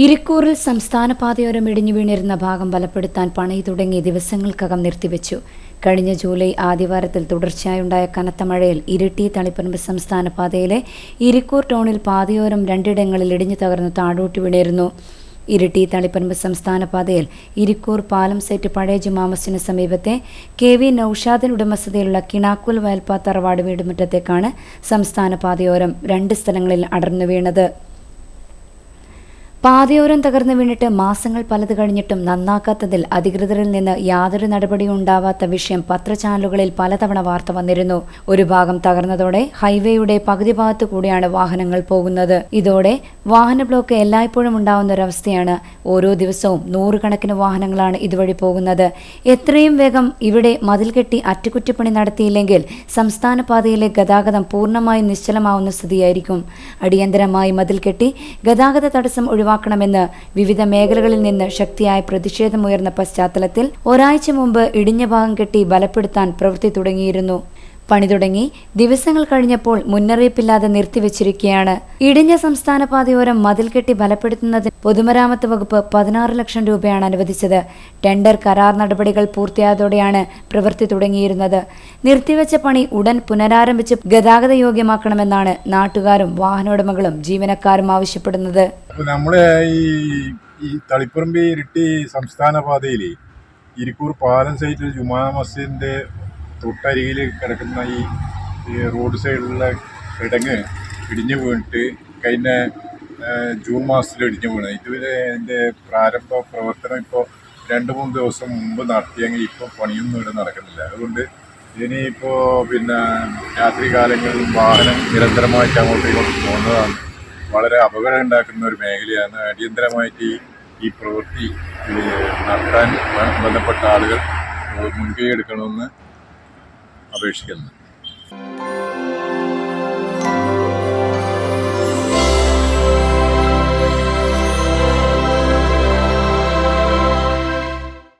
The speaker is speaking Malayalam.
ഇരിക്കൂറിൽ സംസ്ഥാന പാതയോരം ഇടിഞ്ഞു വീണിരുന്ന ഭാഗം ബലപ്പെടുത്താൻ പണി തുടങ്ങി ദിവസങ്ങൾക്കകം നിർത്തിവെച്ചു. കഴിഞ്ഞ ജൂലൈ ആദ്യവാരത്തിൽ തുടർച്ചയായുണ്ടായ കനത്ത മഴയിൽ ഇരിട്ടി തളിപ്പറമ്പ് സംസ്ഥാന പാതയിലെ ഇരിക്കൂർ ടൗണിൽ പാതയോരം രണ്ടിടങ്ങളിൽ ഇടിഞ്ഞു തകർന്നു താഴോട്ട് വീണിരുന്നു. ഇരിട്ടി തളിപ്പറമ്പ് സംസ്ഥാന പാതയിൽ ഇരിക്കൂർ പാലം സെറ്റ് പഴയ ജുമാമസിന് സമീപത്തെ കെ വി നൌഷാദിൻ ഉടമസ്ഥതയിലുള്ള കിണാക്കുൽ വയൽപ്പാ വീടുമുറ്റത്തേക്കാണ് സംസ്ഥാന പാതയോരം രണ്ട് സ്ഥലങ്ങളിൽ അടർന്നു വീണത്. പാതയോരം തകർന്നു വീണിട്ട് മാസങ്ങൾ പലത് കഴിഞ്ഞിട്ടും നന്നാക്കാത്തതിൽ അധികൃതരിൽ നിന്ന് യാതൊരു നടപടിയും ഉണ്ടാവാത്ത വിഷയം പത്രചാനലുകളിൽ പലതവണ വാർത്ത വന്നിരുന്നു. ഒരു ഭാഗം തകർന്നതോടെ ഹൈവേയുടെ പകുതി ഭാഗത്തു കൂടിയാണ് വാഹനങ്ങൾ പോകുന്നത്. ഇതോടെ വാഹന ബ്ലോക്ക് എല്ലായ്പ്പോഴും ഉണ്ടാവുന്ന ഒരവസ്ഥയാണ്. ഓരോ ദിവസവും നൂറുകണക്കിന് വാഹനങ്ങളാണ് ഇതുവഴി പോകുന്നത്. എത്രയും വേഗം ഇവിടെ മതിൽ കെട്ടി അറ്റകുറ്റപ്പണി നടത്തിയില്ലെങ്കിൽ സംസ്ഥാന പാതയിലെ ഗതാഗതം പൂർണമായും നിശ്ചലമാവുന്ന സ്ഥിതിയായിരിക്കും. അടിയന്തരമായി മതിൽ കെട്ടി ഗതാഗത തടസ്സം ഒഴിവാക്കണമെന്ന് വിവിധ മേഖലകളിൽ നിന്ന് ശക്തിയായ പ്രതിഷേധമുയർന്ന പശ്ചാത്തലത്തിൽ ഒരാഴ്ച മുമ്പ് ഇടിഞ്ഞ ഭാഗം കെട്ടി ബലപ്പെടുത്താൻ പ്രവൃത്തി തുടങ്ങിയിരുന്നു. പണി തുടങ്ങി ദിവസങ്ങൾ കഴിഞ്ഞപ്പോൾ മുന്നറിയിപ്പില്ലാതെ നിർത്തിവെച്ചിരിക്കുകയാണ് ഇടിഞ്ഞ സംസ്ഥാന പാതയോരം മതിൽ കെട്ടി ബലപ്പെടുത്തുന്നതിന് പൊതുമരാമത്ത് വകുപ്പ് പതിനാറ് ലക്ഷം രൂപയാണ് അനുവദിച്ചത്. ടെൻഡർ കരാർ നടപടികൾ പൂർത്തിയായതോടെയാണ് പ്രവൃത്തി തുടങ്ങിയിരുന്നത്. നിർത്തിവെച്ച പണി ഉടൻ പുനരാരംഭിച്ച് ഗതാഗത യോഗ്യമാക്കണമെന്നാണ് നാട്ടുകാരും വാഹനോടമകളും ജീവനക്കാരും ആവശ്യപ്പെടുന്നത്. അപ്പോൾ നമ്മളെ ഈ ഈ തളിപ്പറമ്പ് ഇരിട്ടി സംസ്ഥാന പാതയിൽ ഇരിക്കൂർ പാലം സൈറ്റിൽ ജുമാ മസ്ജിദിന്റെ തൊട്ടരികിൽ കിടക്കുന്ന ഈ റോഡ് സൈഡിലുള്ള കിടങ്ങ് ഇടിഞ്ഞു വീണിട്ട് കഴിഞ്ഞ ജൂൺ മാസത്തിൽ ഇടിഞ്ഞു വീണത് ഇതുവരെ അതിന്റെ പ്രാരംഭ പ്രവർത്തനം ഇപ്പോൾ രണ്ട് മൂന്ന് ദിവസം മുമ്പ് നടത്തിയെങ്കിൽ ഇപ്പോൾ പണിയൊന്നും ഇവിടെ നടക്കുന്നില്ല. അതുകൊണ്ട് ഇനിയിപ്പോൾ പിന്നെ രാത്രി കാലങ്ങളിൽ വാഹനം നിരന്തരമായിട്ട് അങ്ങോട്ടും ഇങ്ങോട്ടും പോകുന്നതാണ് വളരെ അപകടം ഉണ്ടാക്കുന്ന ഒരു മേഖലയാണ് അടിയന്തരമായിട്ട് ഈ പ്രവൃത്തി നടത്താൻ ബന്ധപ്പെട്ട ആളുകൾ മുൻകൈ എടുക്കണമെന്ന് അപേക്ഷിക്കുന്നു.